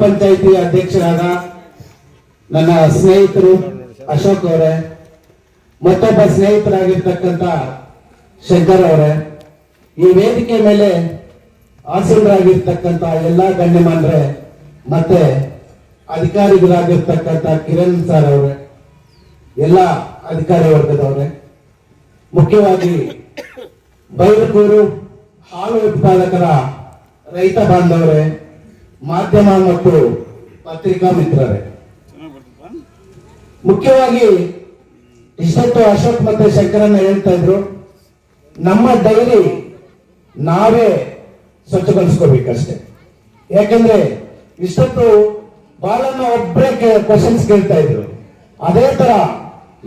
ಪಂಚಾಯಿತಿ ಅಧ್ಯಕ್ಷರಾದ ನನ್ನ ಸ್ನೇಹಿತರು ಅಶೋಕ್ ಅವರೇ, ಮತ್ತೊಬ್ಬ ಸ್ನೇಹಿತರಾಗಿರ್ತಕ್ಕಂಥ ಶಂಕರ್ ಅವರೇ, ಈ ವೇದಿಕೆ ಮೇಲೆ ಆಸೀನರಾಗಿರ್ತಕ್ಕಂಥ ಎಲ್ಲಾ ಗಣ್ಯಮಾನ್ರೆ, ಮತ್ತೆ ಅಧಿಕಾರಿಗಳಾಗಿರ್ತಕ್ಕಂಥ ಕಿರಣ್ ಸರ್ ಅವರೇ, ಎಲ್ಲ ಅಧಿಕಾರಿ ವರ್ಗದವರೇ, ಮುಖ್ಯವಾಗಿ ಬೈರಕೂರು ಹಾಲು ಉತ್ಪಾದಕರ ರೈತ ಬಾಂಧವರೇ ಮಾಧ್ಯಮ ಮತ್ತು ಪತ್ರಿಕಾ ಮಿತ್ರರೇ. ಮುಖ್ಯವಾಗಿ ಇಷ್ಟೊತ್ತು ಅಶೋಕ್ ಮತ್ತೆ ಶಂಕರನ್ನ ಹೇಳ್ತಾ ಇದ್ರು, ನಮ್ಮ ಡೈರಿ ನಾವೇ ಸ್ವಚ್ಛಗೊಳಿಸ್ಕೋಬೇಕಷ್ಟೇ. ಯಾಕಂದ್ರೆ ಇಷ್ಟೊತ್ತು ಬಾಳನ್ನ ಒಬ್ಬರೇ ಕ್ವಶನ್ಸ್ ಕೇಳ್ತಾ ಇದ್ರು. ಅದೇ ತರ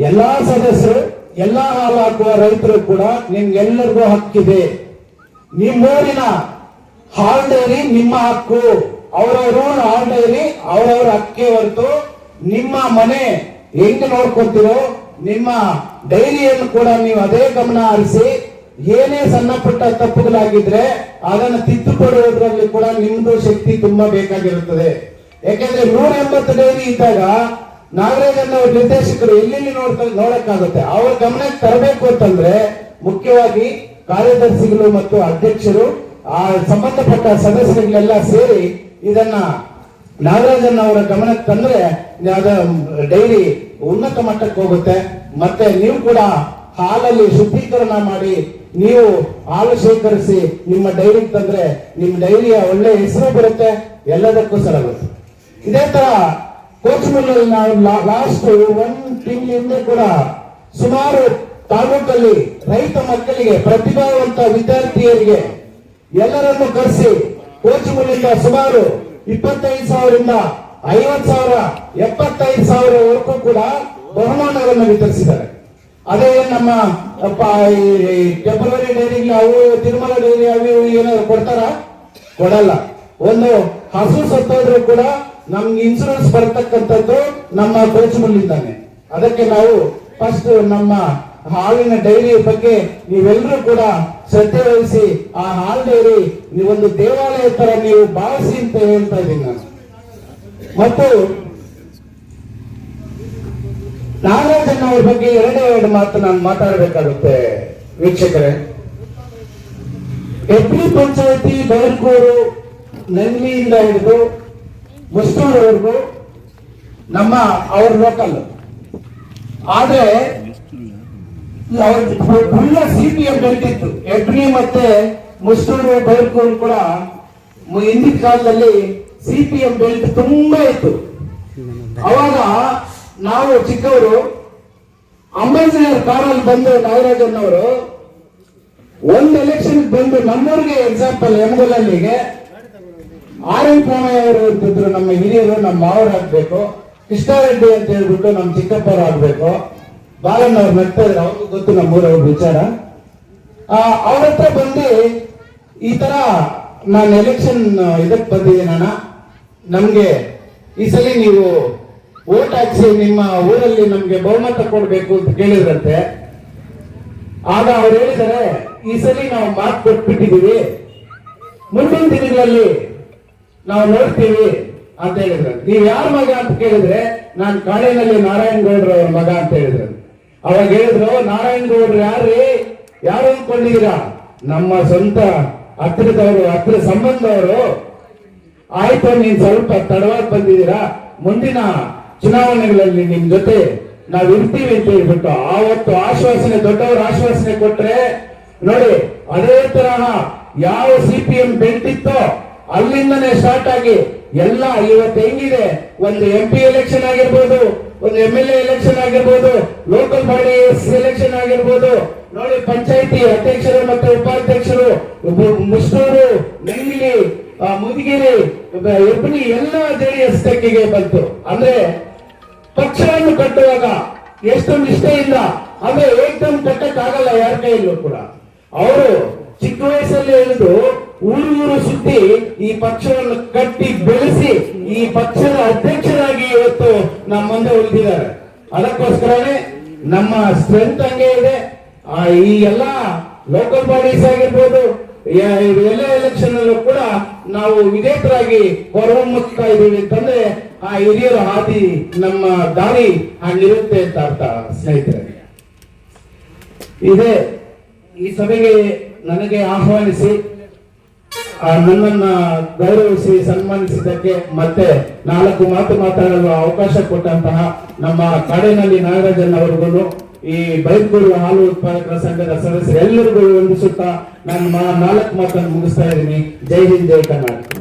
ಎಲ್ಲಾ ಸದಸ್ಯರು, ಎಲ್ಲಾ ಹಾಲು ಹಾಕುವ ರೈತರು ಕೂಡ ನಿಮ್ಗೆಲ್ಲರಿಗೂ ಹಕ್ಕಿದೆ. ನಿಮ್ಮೂರಿನ ಹಾಲ್ ಡೈರಿ ನಿಮ್ಮ ಹಕ್ಕು. ಅವರವರು ಆಟ ಅವರವರ ಅಕ್ಕಿ ಹೊರತು ನಿಮ್ಮ ಮನೆ ಹೆಂಗ್ ನೋಡ್ಕೊತೀರೋ ನಿಮ್ಮ ಡೈರಿಯನ್ನು ಕೂಡ ನೀವು ಅದೇ ಗಮನ ಹರಿಸಿ, ಏನೇ ಸಣ್ಣ ಪುಟ್ಟ ತಪ್ಪುಗಳಾಗಿದ್ರೆ ಅದನ್ನು ತಿದ್ದುಪಡುವುದರಲ್ಲಿ ಕೂಡ ನಿಮ್ದು ಶಕ್ತಿ ತುಂಬಾ ಬೇಕಾಗಿರುತ್ತದೆ. ಯಾಕೆಂದ್ರೆ ನೂರ ಎಂಬತ್ತು ಡೈರಿ ಇದ್ದಾಗ ನಾಗರಾಜನ್ ಅವ್ರ ನಿರ್ದೇಶಕರು ಎಲ್ಲೆಲ್ಲಿ ನೋಡ್ತಾ ನೋಡಕ್ಕಾಗುತ್ತೆ? ಅವ್ರ ಗಮನಕ್ಕೆ ತರಬೇಕು ಅಂತಂದ್ರೆ ಮುಖ್ಯವಾಗಿ ಕಾರ್ಯದರ್ಶಿಗಳು ಮತ್ತು ಅಧ್ಯಕ್ಷರು, ಆ ಸಂಬಂಧಪಟ್ಟ ಸದಸ್ಯರುಗಳೆಲ್ಲ ಸೇರಿ ಇದನ್ನ ನಾಗರಾಜನ್ ಅವರ ಗಮನಕ್ಕೆ ತಂದ್ರೆ ಡೈರಿ ಉನ್ನತ ಮಟ್ಟಕ್ಕೆ ಹೋಗುತ್ತೆ. ಮತ್ತೆ ನೀವು ಕೂಡ ಹಾಲಲ್ಲಿ ಶುದ್ಧೀಕರಣ ಮಾಡಿ, ನೀವು ಹಾಲು ಶೇಖರಿಸಿ ನಿಮ್ಮ ಡೈರಿಗೆ ತಂದ್ರೆ ನಿಮ್ಮ ಡೈರಿಯ ಒಳ್ಳೆ ಹೆಸರು ಬರುತ್ತೆ, ಎಲ್ಲದಕ್ಕೂ ಸರಗುತ್ತೆ ಇದೇ ತರ ಕೋಚಮಲ್ಲಲ್ಲಿ ನಾವು ಲಾಸ್ಟ್ ಒನ್ ತಿಂಗಳ ಹಿಂದೆ ಕೂಡ ಸುಮಾರು ತಾಲೂಕಲ್ಲಿ ರೈತ ಮಕ್ಕಳಿಗೆ ಪ್ರತಿಭಾವಂತ ವಿದ್ಯಾರ್ಥಿಯರಿಗೆ ಎಲ್ಲರನ್ನು ಕರೆಸಿ ಕೋಚಮಲ್ಲಿಂದ ಸುಮಾರು ಇಪ್ಪತ್ತೈದು ಸಾವಿರದಿಂದ ಐವತ್ ಸಾವಿರ, ಎಪ್ಪತ್ತೈದು ಸಾವಿರವರೆಗೂ ಕೂಡ ಬಹುಮಾನಗಳನ್ನು ವಿತರಿಸಿದ್ದಾರೆ. ಅದೇ ನಮ್ಮ ಫೆಬ್ರವರಿ ಡೈರಿಗೆ ಅವು ತಿರುಮಲ ಡೈರಿ ಅವು ಏನಾದ್ರು ಕೊಡ್ತಾರ? ಕೊಡಲ್ಲ. ಒಂದು ಹಸು ಸತ್ತೋದ್ರು ಕೂಡ ನಮ್ಗೆ ಇನ್ಸೂರೆನ್ಸ್ ಬರ್ತಕ್ಕಂಥದ್ದು ನಮ್ಮ ಕೋಚಮಲ್ಲಿಂದಾನೆ ಅದಕ್ಕೆ ನಾವು ಫಸ್ಟ್ ನಮ್ಮ ಹಾಲಿನ ಡೈರಿ ಬಗ್ಗೆ ನೀವೆಲ್ಲರೂ ಕೂಡ ಶ್ರದ್ಧೆ ವಹಿಸಿ ಆ ಹಾಲು ಡೈರಿ ಒಂದು ದೇವಾಲಯ ತರ ನೀವು ಭಾವಿಸಿ ಅಂತ ಹೇಳ್ತಾ ಇದ್ದೀನಿ ನಾನು. ಮತ್ತು ನಾಗರಾಜನ್ ಅವ್ರ ಬಗ್ಗೆ ಎರಡೇ ಎರಡು ಮಾತು ನಾನು ಮಾತಾಡಬೇಕಾಗುತ್ತೆ. ವೀಕ್ಷಕರೇ, ಎಪ್ರಿ ಪಂಚಾಯತಿ ಬೈರ್ಕೂರು ನಂದಿಯಿಂದ ಹಿಡಿದು ಮುಸ್ತೂರವರೆಗೂ ನಮ್ಮ ಅವ್ರ ಲೋಕಲ್ ಆದ್ರೆ ಫುಲ್ಲ ಸಿ ಪಿ ಎಂ ಬೆಲ್ಟಿತ್ತು ಎಬ್ರಿ ಮತ್ತೆ ಮುಸ್ತೂರು ಬೈರ್ಕೂರು ಕೂಡ ಹಿಂದಿನ ಕಾಲದಲ್ಲಿ ಸಿ ಪಿ ಎಂ ಬೆಲ್ಟ್ ತುಂಬಾ ಇತ್ತು. ಅವಾಗ ನಾವು ಚಿಕ್ಕವರು ಅಂಬೇಡ್ಕರ್ ಕಾರಲ್ಲಿ ಬಂದು ನಾಗರಾಜನ್ ಅವರು ಒಂದು ಎಲೆಕ್ಷನ್ ಬಂದು ನಮ್ಮೂರಿಗೆ ಎಕ್ಸಾಂಪಲ್ ಎಮ್ಗೊಲ್ಲಲ್ಲಿಗೆ ಆರ್ ಎನ್ ರಾಮಯ್ಯ ಅವರು ಇರ್ತಿದ್ರು ನಮ್ಮ ಹಿರಿಯರು, ನಮ್ಮ ಮಾವರು ಆಗ್ಬೇಕು ಕೃಷ್ಣಾರೆಡ್ಡಿ ಅಂತ ಹೇಳ್ಬಿಟ್ಟು ನಮ್ಮ ಚಿಕ್ಕಪ್ಪರು ಆಗ್ಬೇಕು ಬಾಲಣ್ಣ ಅವ್ರು ನಗ್ತಾ ಇದ್ರು. ಅವ್ರಿಗೂ ಗೊತ್ತು ನಮ್ಮೂರವ್ರ ವಿಚಾರ. ಅವ್ರ ಹತ್ರ ಬಂದು ಈ ತರ ನಾನು ಎಲೆಕ್ಷನ್ ಇದಕ್ಕೆ ಬಂದಿದ್ದೀನಣ್ಣ ನಮ್ಗೆ ಈ ಸಲ ನೀವು ಓಟ್ ಹಾಕಿಸಿ ನಿಮ್ಮ ಊರಲ್ಲಿ ನಮ್ಗೆ ಬಹುಮತ ಕೊಡ್ಬೇಕು ಅಂತ ಕೇಳಿದ್ರಂತೆ. ಆಗ ಅವ್ರು ಹೇಳಿದರೆ ಈ ಸಲ ನಾವು ಮಾತು ಕೊಟ್ಬಿಟ್ಟಿದೀವಿ ಮುಂದಿನ ದಿನಗಳಲ್ಲಿ ನಾವು ನೋಡ್ತೀವಿ ಅಂತ ಹೇಳಿದ್ರು. ನೀವು ಯಾರ ಮಗ ಅಂತ ಕೇಳಿದ್ರೆ, ನಾನು ಕಾಳಿನಲ್ಲಿ ನಾರಾಯಣ ಗೌಡ್ರ ಅವ್ರ ಮಗ ಅಂತ ಹೇಳಿದ್ರು. ಅವಾಗ ಹೇಳಿದ್ರು, ನಾರಾಯಣ ಗೌಡ್ರು ಯಾರ್ರಿ? ಯಾರು ಅನ್ಕೊಂಡಿದ್ದೀರಾ? ನಮ್ಮ ಸ್ವಂತ ಹತ್ತಿರದವರು ಹತ್ತಿರ ಸಂಬಂಧವರು. ಆಯ್ತು, ನೀನ್ ಸ್ವಲ್ಪ ತಡವಾಗಿ ಬಂದಿದ್ದೀರಾ? ಮುಂದಿನ ಚುನಾವಣೆಗಳಲ್ಲಿ ನಿಮ್ ಜೊತೆ ನಾವ್ ಇರ್ತೀವಿ ಅಂತ ಹೇಳ್ಬಿಟ್ಟು, ಆವತ್ತು ಆಶ್ವಾಸನೆ, ದೊಡ್ಡವರು ಆಶ್ವಾಸನೆ ಕೊಟ್ರೆ, ನೋಡಿ, ಅದೇ ತರಹ ಯಾವ ಸಿ ಪಿ ಎಂ ಬೆಂಟಿತ್ತೋ ಅಲ್ಲಿಂದನೇ ಸ್ಟಾರ್ಟ್ ಆಗಿ, ಎಲ್ಲ ಇವತ್ತು ಹೆಂಗಿದೆ? ಒಂದು ಎಂ ಪಿ ಎಲೆಕ್ಷನ್ ಆಗಿರ್ಬೋದು ಒಂದು ಎಂ ಎಲ್ ಎಲೆಕ್ಷನ್ ಆಗಿರ್ಬೋದು ಲೋಕಲ್ ಬಾಡಿ ಎಲೆಕ್ಷನ್ ಆಗಿರ್ಬೋದು. ನೋಡಿ, ಪಂಚಾಯತಿ ಅಧ್ಯಕ್ಷರು ಮತ್ತು ಉಪಾಧ್ಯಕ್ಷರು ಮು- ಮುಸ್ಟೂರು ನೆಂಗಿಲಿ ಮುದಿಗೆರೆ ಎಬ್ಬನಿ ಎಲ್ಲ ಜೆಡಿಎಸ್ ತೆಕ್ಕಿಗೆ ಬಂತು. ಅಂದ್ರೆ, ಪಕ್ಷವನ್ನು ಕಟ್ಟುವಾಗ ಎಷ್ಟು ನಿಷ್ಠೆಯಿಂದ, ಅಂದ್ರೆ ಏಕ್ದಮ್ ಕಟ್ಟಕ್ ಆಗಲ್ಲ ಯಾರ ಕೈಯಲ್ಲೂ ಕೂಡ. ಅವರು ಚಿಕ್ಕ ವಯಸ್ಸಲ್ಲಿ ಹೇಳಿದು ಊರು ಊರು ಸುತ್ತಿ ಈ ಪಕ್ಷವನ್ನು ಕಟ್ಟಿ ಬೆಳೆಸಿ ಈ ಪಕ್ಷದ ಅಧ್ಯಕ್ಷರಾಗಿ ಇವತ್ತು ನಮ್ಮ ಮುಂದೆ ಉಳಿದಿದ್ದಾರೆ. ಅದಕ್ಕೋಸ್ಕರನೇ ನಮ್ಮ ಸ್ಟ್ರೆಂತ್ ಹಂಗೆ ಇದೆ. ಆ, ಈ ಎಲ್ಲ ಲೋಕಲ್ ಬಾಡೀಸ್ ಆಗಿರ್ಬೋದು ಎಲ್ಲ ಎಲೆಕ್ಷನ್ ಅಲ್ಲೂ ಕೂಡ ನಾವು ವಿಜೇತರಾಗಿ ಹೊರಹೊಮ್ಮುತ್ತಾ ಇದ್ದೀವಿ ಅಂತಂದ್ರೆ ಆ ಹಿರಿಯರ ಹಾದಿ ನಮ್ಮ ದಾರಿ ಹಂಗಿರುತ್ತೆ ಅಂತ ಅರ್ಥ ಸ್ನೇಹಿತರೆ. ಇದೇ ಈ ಸಭೆಗೆ ನನಗೆ ಆಹ್ವಾನಿಸಿ ನನ್ನನ್ನ ಗೌರವಿಸಿ, ಸನ್ಮಾನಿಸಿದ್ದಕ್ಕೆ ಮತ್ತೆ ನಾಲ್ಕು ಮಾತು ಮಾತಾಡಲು ಅವಕಾಶ ಕೊಟ್ಟಂತಹ ನಮ್ಮ ಕಾಡಿನಲ್ಲಿ ನಾಗರಾಜನ್ ಅವರಿಗೂ ಈ ಬೈಕ್ಗಳು ಹಾಲು ಉತ್ಪಾದಕರ ಸಂಘದ ಸದಸ್ಯರು ಎಲ್ಲರಿಗೂ ವಂದಿಸುತ್ತಾ ನಾನು ನಾಲ್ಕು ಮಾತನ್ನು ಮುಗಿಸ್ತಾ ಇದ್ದೀನಿ. ಜೈ ಹಿಂದ್, ಜೈ ಕರ್ನಾಟಕ.